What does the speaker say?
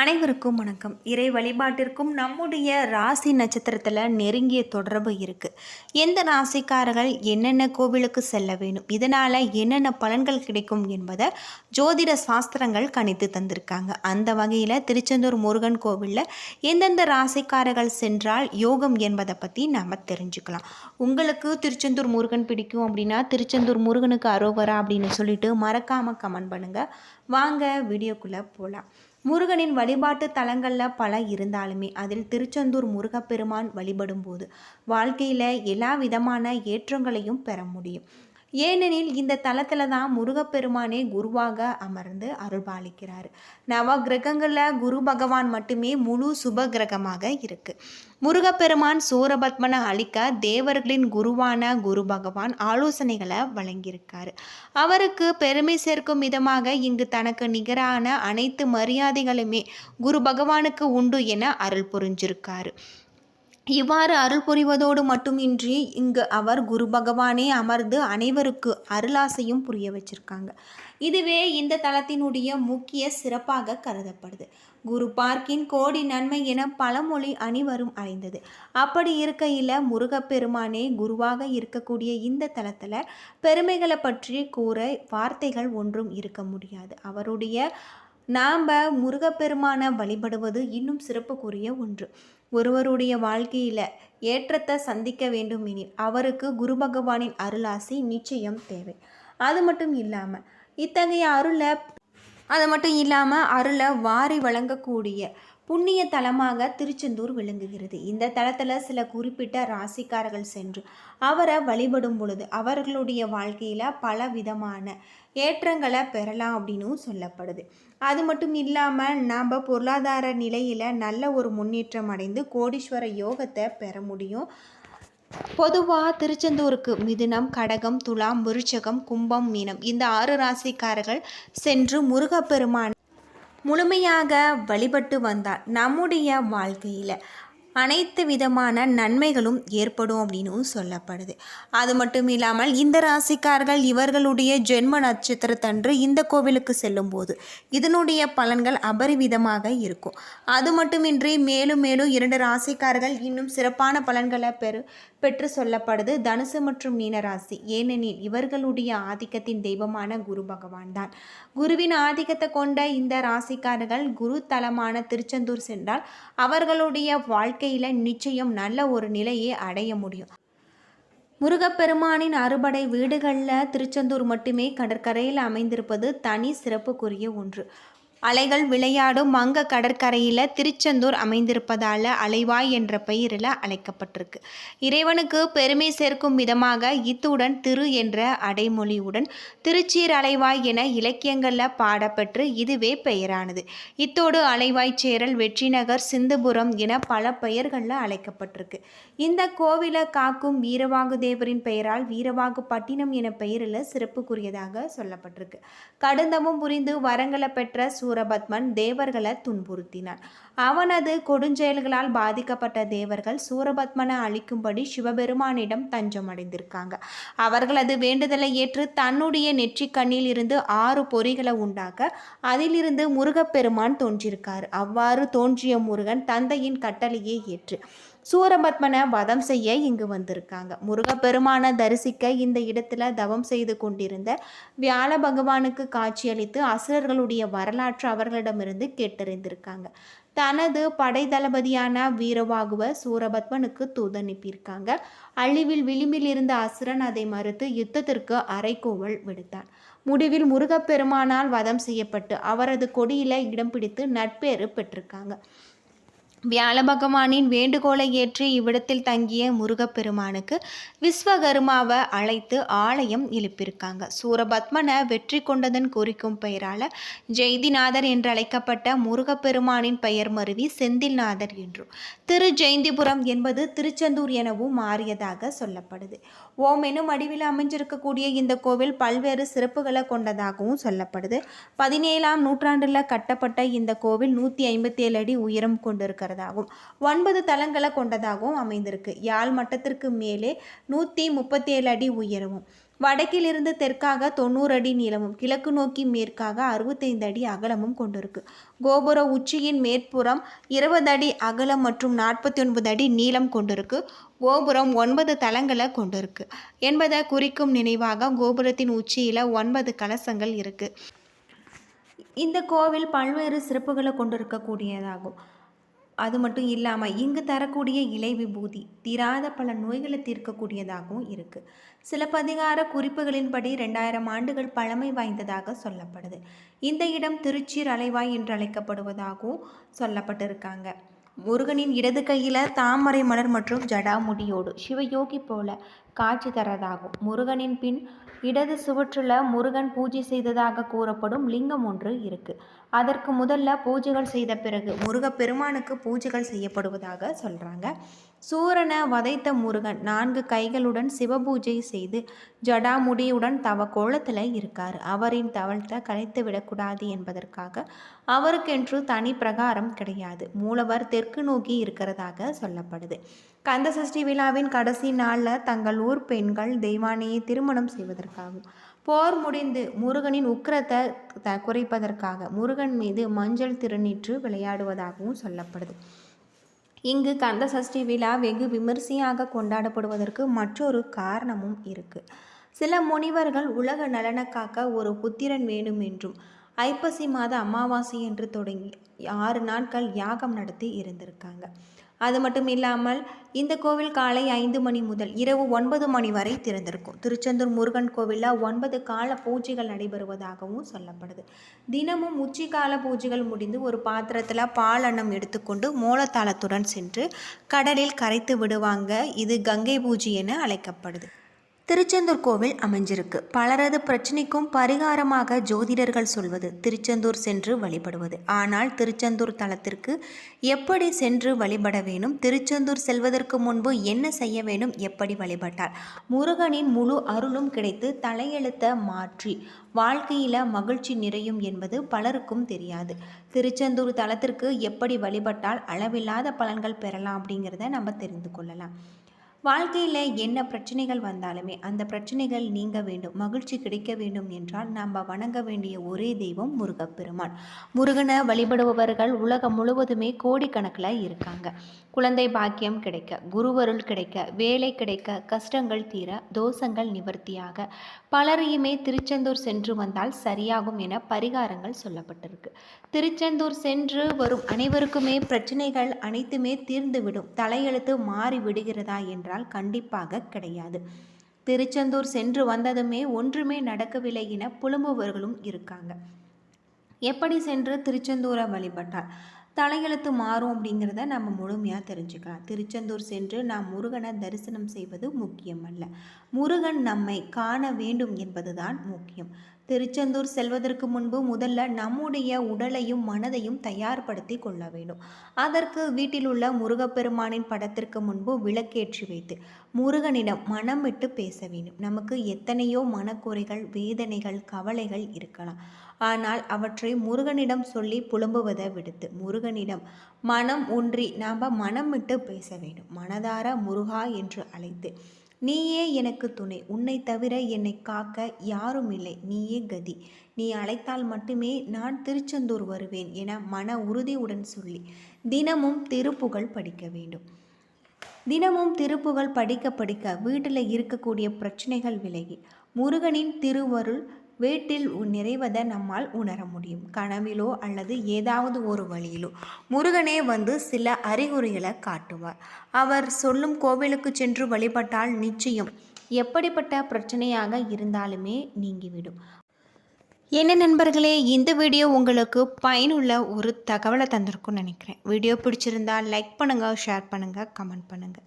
அனைவருக்கும் வணக்கம். இறை வழிபாட்டிற்கும் நம்முடைய ராசி நட்சத்திரத்தில் நெருங்கிய தொடர்பு இருக்குது எந்த ராசிக்காரர்கள் என்னென்ன கோவிலுக்கு செல்ல வேண்டும்? இதனால் என்னென்ன பலன்கள் கிடைக்கும் என்பதை ஜோதிட சாஸ்திரங்கள் கணித்து தந்திருக்காங்க. அந்த வகையில் திருச்செந்தூர் முருகன் கோவிலில் எந்தெந்த ராசிக்காரர்கள் சென்றால் யோகம் என்பதை பற்றி நாம் தெரிஞ்சுக்கலாம். உங்களுக்கு திருச்செந்தூர் முருகன் பிடிக்கும் அப்படின்னா திருச்செந்தூர் முருகனுக்கு அரோகரா அப்படின்னு சொல்லிட்டு மறக்காமல் கமெண்ட் பண்ணுங்கள் வாங்க வீடியோக்குள்ளே போகலாம் முருகனின் வழிபாட்டு தலங்களில் பல இருந்தாலுமே அதில் திருச்செந்தூர் முருகப்பெருமான் வழிபடும் போது வாழ்க்கையில் எல்லா விதமான ஏற்றங்களையும் பெற முடியும். ஏனெனில் இந்த தலத்தில் தான் முருகப்பெருமானே குருவாக அமர்ந்து அருள்பாலிக்கிறார். நவ கிரகங்களில் குரு பகவான் மட்டுமே முழு சுப கிரகமாக இருக்குது முருகப்பெருமான் சூரபத்மனை அழிக்க தேவர்களின் குருவான குரு பகவான் ஆலோசனைகளை வழங்கியிருக்காரு. அவருக்கு பெருமை சேர்க்கும் விதமாக இங்கு தனக்கு நிகரான அனைத்து மரியாதைகளுமே குரு பகவானுக்கு உண்டு என அருள் புரிஞ்சிருக்காரு. இவ்வாறு அருள் புரிவதோடு மட்டுமின்றி இங்கு அவர் குரு பகவானே அமர்ந்து அனைவருக்கு அருளாசையும் புரிய வச்சிருக்காங்க. இதுவே இந்த தலத்தினுடைய முக்கிய சிறப்பாக கருதப்படுது. குரு பார்க்கின் கோடி நன்மை என பழமொழி அனைவரும் அடைந்தது அப்படி இருக்கையில் முருகப்பெருமானே குருவாக இருக்கக்கூடிய இந்த தலத்தில் பெருமைகளை பற்றி கூற வார்த்தைகள் ஒன்றும் இருக்க முடியாது. அவருடைய நாம் முருகப்பெருமானை வழிபடுவது இன்னும் சிறப்புக்குரிய ஒன்று. ஒருவருடைய வாழ்க்கையில் ஏற்றத்தை சந்திக்க வேண்டும் எனில் அவருக்கு குரு பகவானின் அருளாசி நிச்சயம் தேவை. அது மட்டும் இல்லாமல் இத்தகைய அருளை அது மட்டும் இல்லாமல் அருளை வாரி வழங்கக்கூடிய புண்ணிய தலமாக திருச்செந்தூர் விளங்குகிறது. இந்த தலத்தில் சில குறிப்பிட்ட ராசிக்காரர்கள் சென்று அவரை வழிபடும் பொழுது அவர்களுடைய வாழ்க்கையில் பல விதமான ஏற்றங்களை பெறலாம் அப்படின்னும் சொல்லப்படுது. அது மட்டும் இல்லாமல் நாம் பொருளாதார நிலையில் நல்ல ஒரு முன்னேற்றம் அடைந்து கோடீஸ்வர யோகத்தை பெற முடியும். பொதுவாக திருச்செந்தூருக்கு மிதுனம் கடகம் துலாம் விருச்சகம் கும்பம் மீனம் இந்த ஆறு ராசிக்காரர்கள் சென்று முருகப்பெருமான முழுமையாக வழிபட்டு வந்தால் நம்முடைய வாழ்க்கையில். அனைத்து விதமான நன்மைகளும் ஏற்படும் அப்படின்னு சொல்லப்படுது. அது மட்டும் இல்லாமல் இந்த ராசிக்காரர்கள் இவர்களுடைய ஜென்ம நட்சத்திரத்தன்று இந்த கோவிலுக்கு செல்லும்போது இதனுடைய பலன்கள் அபரிவிதமாக இருக்கும். அது மட்டுமின்றி மேலும் மேலும் இரண்டு ராசிக்காரர்கள் இன்னும் சிறப்பான பலன்களை பெறு பெற்று சொல்லப்படுது தனுசு மற்றும் மீனராசி. ஏனெனில் இவர்களுடைய ஆதிக்கத்தின் தெய்வமான குரு பகவான் தான். குருவின் ஆதிக்கத்தை கொண்ட இந்த ராசிக்காரர்கள் குரு தலமான திருச்செந்தூர் சென்றால் அவர்களுடைய வாழ்க்கையில் நிச்சயம் நல்ல ஒரு நிலையை அடைய முடியும். முருகப்பெருமானின் அறுபடை வீடுகளில் திருச்செந்தூர் மட்டுமே கடற்கரையில் அமைந்திருப்பது தனி சிறப்புக்குரிய ஒன்று. அலைகள் விளையாடும் மங்க கடற்கரையில் திருச்செந்தூர் அமைந்திருப்பதால் அலைவாய் என்ற பெயரில் அழைக்கப்பட்டிருக்கு. இறைவனுக்கு பெருமை சேர்க்கும் விதமாக இத்துடன் திரு என்ற அடைமொழியுடன் திருச்சீர் அலைவாய் என இலக்கியங்களில் பாடப்பெற்று இதுவே பெயரானது. இத்தோடு அலைவாய் சேரல் வெற்றிநகர் சிந்துபுரம் என பல பெயர்களில் அழைக்கப்பட்டிருக்கு. இந்த கோவிலை காக்கும் வீரவாகு தேவரின் பெயரால் வீரவாகு பட்டினம் என பெயரில் சிறப்புக்குரியதாக சொல்லப்பட்டிருக்கு. கடுந்தமும் புரிந்து வரங்களை பெற்ற சூரபத்மன் தேவர்களை துன்புறுத்தினான். அவனது கொடுஞ்செயல்களால் பாதிக்கப்பட்ட தேவர்கள் சூரபத்மனை அழிக்கும்படி சிவபெருமானிடம் தஞ்சம் அடைந்திருக்காங்க அவர்களது வேண்டுதலை ஏற்று தன்னுடைய நெற்றி கண்ணில் இருந்து ஆறு பொறிகளை உண்டாக்க அதிலிருந்து முருகப்பெருமான் தோன்றியிருக்கார். அவ்வாறு தோன்றிய முருகன் தந்தையின் கட்டளையை ஏற்று சூரபத்மனை வதம் செய்ய இங்கு வந்திருக்காங்க. முருகப்பெருமானை தரிசிக்க இந்த இடத்துல தவம் செய்து கொண்டிருந்த வியாழ பகவானுக்கு காட்சியளித்து அசுரர்களுடைய வரலாற்று அவர்களிடமிருந்து கேட்டறிந்திருக்காங்க. தனது படை தளபதியான வீரவாகுவ சூரபத்மனுக்கு தூதனுப்பியிருக்காங்க. அழிவில் விளிம்பில் இருந்த அசுரன் அதை மறுத்து யுத்தத்திற்கு அரைக்கோவல் விடுத்தான். முடிவில் முருகப்பெருமானால் வதம் செய்யப்பட்டு அவரது கொடியில இடம் பிடித்து நட்பேறு பெற்றிருக்காங்க. வியாழ பகவானின் வேண்டுகோளை ஏற்று இவ்விடத்தில் தங்கிய முருகப்பெருமானுக்கு விஸ்வகர்மாவை அழைத்து ஆலயம் எழுப்பியிருக்காங்க. சூரபத்மனை வெற்றி கொண்டதன் குறிக்கும் பெயரால் ஜெய்திநாதர் என்று அழைக்கப்பட்ட முருகப்பெருமானின் பெயர் மருவி செந்தில்நாதர் என்றும். திரு ஜெயந்திபுரம் என்பது திருச்செந்தூர் எனவும் மாறியதாக சொல்லப்படுது. ஓம் எனும் அடிவில் அமைஞ்சிருக்கக்கூடிய இந்த கோவில் பல்வேறு சிறப்புகளை கொண்டதாகவும் சொல்லப்படுது. பதினேழாம் நூற்றாண்டில் கட்டப்பட்ட இந்த கோவில் நூற்றி ஐம்பத்தி ஏழு அடி உயரம் கொண்டிருக்கிறதாகவும் ஒன்பது தளங்களை கொண்டதாகவும் அமைந்திருக்கு. யாழ் மட்டத்திற்கு மேலே நூற்றி முப்பத்தி ஏழு அடி உயரவும் வடக்கிலிருந்து தெற்காக தொண்ணூறு அடி நீளமும் கிழக்கு நோக்கி மேற்காக அறுபத்தைந்து அடி அகலமும் கொண்டிருக்கு. கோபுர உச்சியின் மேற்புறம் இருபது அடி அகலம் மற்றும் நாற்பத்தி ஒன்பது அடி நீளம் கொண்டிருக்கு. கோபுரம் ஒன்பது தளங்களை கொண்டிருக்கு. என்பதை குறிக்கும் நினைவாக கோபுரத்தின் உச்சியில் ஒன்பது கலசங்கள் இருக்குது இந்த கோவில் பல்வேறு சிறப்புகளை கொண்டிருக்கக்கூடியதாகும். அது மட்டும் இல்லாமல் இங்கு தரக்கூடிய இலை விபூதி தீராத பல நோய்களை தீர்க்கக்கூடியதாகவும் இருக்குது சிலப்பதிகார குறிப்புகளின்படி ரெண்டாயிரம் ஆண்டுகள் பழமை வாய்ந்ததாக சொல்லப்படுது. இந்த இடம் திருச்சீர் அலைவாய் என்று அழைக்கப்படுவதாகவும் சொல்லப்பட்டிருக்காங்க. முருகனின் இடது கையில் தாமரை மலர் மற்றும் ஜடாமுடியோடு சிவயோகி போல காட்சி தரதாகும். முருகனின் பின் இடது சுவற்றில் முருகன் பூஜை செய்ததாக கூறப்படும் லிங்கம் ஒன்று இருக்கு. அதற்கு முதல்ல பூஜைகள் செய்த பிறகு முருகப்பெருமானுக்கு பூஜைகள் செய்யப்படுவதாக சொல்கிறாங்க சூரனை வதைத்த முருகன் நான்கு கைகளுடன் சிவபூஜை செய்து ஜடாமுடியுடன் தவ கோலத்தில் இருக்கார். அவரின் தவழ்த்த கலைத்து விடக்கூடாது என்பதற்காக அவருக்கென்று தனி பிரகாரம் கிடையாது. மூலவர் தெற்கு நோக்கி இருக்கிறதாக சொல்லப்படுது. கந்தசஷ்டி விழாவின் கடைசி நாளில் தங்கள் ஊர் பெண்கள் தெய்வானையை திருமணம் செய்வதற்காகும் போர் முடிந்து முருகனின் உக்கிரத்தை த குறைப்பதற்காக முருகன் மீது மஞ்சள் திருநீற்று விளையாடுவதாகவும் சொல்லப்படுது. இங்கு கந்த சஷ்டி விழா வெகு விமரிசையாக கொண்டாடப்படுவதற்கு மற்றொரு காரணமும் இருக்கு. சில முனிவர்கள் உலக நலனக்காக்க ஒரு புத்திரன் வேண்டும் என்றும் ஐப்பசி மாத அமாவாசை என்று தொடங்கி ஆறு நாட்கள் யாகம் நடத்தி இருந்திருக்காங்க. அது மட்டும் இல்லாமல் இந்த கோவில் காலை ஐந்து மணி முதல் இரவு ஒன்பது மணி வரை திறந்திருக்கும். திருச்செந்தூர் முருகன் கோவிலில் ஒன்பது கால பூஜைகள் நடைபெறுவதாகவும் சொல்லப்படுது. தினமும் உச்சிக்கால பூஜைகள் முடிந்து ஒரு பாத்திரத்தில் பால் அன்னம் எடுத்துக்கொண்டு மூலத்தாளத்துடன் சென்று கடலில் கரைத்து விடுவாங்க. இது கங்கை பூஜை என அழைக்கப்படுது. திருச்செந்தூர் கோவில் அமைஞ்சிருக்கு. பலரது பிரச்சனைக்கும் பரிகாரமாக ஜோதிடர்கள் சொல்வது திருச்செந்தூர் சென்று வழிபடுவது. ஆனால் திருச்செந்தூர் தலத்திற்கு எப்படி சென்று வழிபட வேணும்? திருச்செந்தூர் செல்வதற்கு முன்பு என்ன செய்ய வேண்டும்? எப்படி வழிபட்டால் முருகனின் முழு அருளும் கிடைத்து தலையெழுத்த மாற்றி வாழ்க்கையில் மகிழ்ச்சி நிறையும் என்பது பலருக்கும் தெரியாது. திருச்செந்தூர் தலத்திற்கு எப்படி வழிபட்டால் அளவில்லாத பலன்கள் பெறலாம் அப்படிங்கிறத நம்ம தெரிந்து கொள்ளலாம். வாழ்க்கையில் என்ன பிரச்சனைகள் வந்தாலுமே அந்த பிரச்சனைகள் நீங்க வேண்டும் மகிழ்ச்சி கிடைக்க வேண்டும் என்றால் நம்ம வணங்க வேண்டிய ஒரே தெய்வம் முருகப்பெருமான். முருகனை வழிபடுபவர்கள் உலகம் முழுவதுமே கோடிக்கணக்கில் இருக்காங்க. குழந்தை பாக்கியம் கிடைக்க குருவருள் கிடைக்க வேலை கிடைக்க கஷ்டங்கள் தீர தோஷங்கள் நிவர்த்தியாக பலரையுமே திருச்செந்தூர் சென்று வந்தால் சரியாகும் என பரிகாரங்கள் சொல்லப்பட்டிருக்கு. திருச்செந்தூர் சென்று வரும் அனைவருக்குமே பிரச்சனைகள் அனைத்துமே தீர்ந்துவிடும். தலையெழுத்து மாறி விடுகிறதா என்றால் கண்டிப்பாக கிடையாது. திருச்செந்தூர் சென்று வந்ததுமே ஒன்றுமே நடக்கவில்லை என புலம்புவர்களும் இருக்காங்க. எப்படி சென்று திருச்செந்தூரை வழிபட்டார் தலையெழுத்து மாறும் அப்படிங்கிறத நம்ம முழுமையாக தெரிஞ்சுக்கலாம் திருச்செந்தூர் சென்று நாம் முருகனை தரிசனம் செய்வது முக்கியம் அல்ல முருகன் நம்மை காண வேண்டும் என்பதுதான் முக்கியம். திருச்செந்தூர் செல்வதற்கு முன்பு முதல்ல நம்முடைய உடலையும் மனதையும் தயார்படுத்தி கொள்ள வேண்டும். அதற்கு வீட்டில் உள்ள முருகப்பெருமானின் படத்திற்கு முன்பு விளக்கேற்றி வைத்து முருகனிடம் மனம் விட்டு பேச வேண்டும். நமக்கு எத்தனையோ மனக்குறைகள் வேதனைகள் கவலைகள் இருக்கலாம். ஆனால் அவற்றை முருகனிடம் சொல்லி புலம்புவதை விடுத்து முருகனிடம் மனம் ஒன்றி நாம் மனம் விட்டு பேச வேண்டும். மனதார முருகா என்று அழைத்து நீயே எனக்கு துணை. உன்னை தவிர என்னை காக்க யாரும் இல்லை. நீயே கதி. நீ அழைத்தால் மட்டுமே நான் திருச்செந்தூர் வருவேன் என மன உறுதியுடன் சொல்லி தினமும் திருப்புகழ் படிக்க வேண்டும். தினமும் திருப்புகழ் படிக்க படிக்க வீட்டில் இருக்கக்கூடிய பிரச்சனைகள் விலகி முருகனின் திருவருள் வீட்டில் நிறைவதை நம்மால் உணர முடியும். கனவிலோ அல்லது ஏதாவது ஒரு வழியிலோ. முருகனே வந்து சில அறிகுறிகளை காட்டுவார். அவர் சொல்லும் கோவிலுக்கு சென்று வழிபட்டால் நிச்சயம் எப்படிப்பட்ட பிரச்சனையாக இருந்தாலுமே நீங்கிவிடும். என்ன நண்பர்களே இந்த வீடியோ உங்களுக்கு பயனுள்ள ஒரு தகவலை தந்திருக்கும்னு நினைக்கிறேன். வீடியோ பிடிச்சிருந்தால் லைக் பண்ணுங்கள் ஷேர் பண்ணுங்கள் கமெண்ட் பண்ணுங்கள்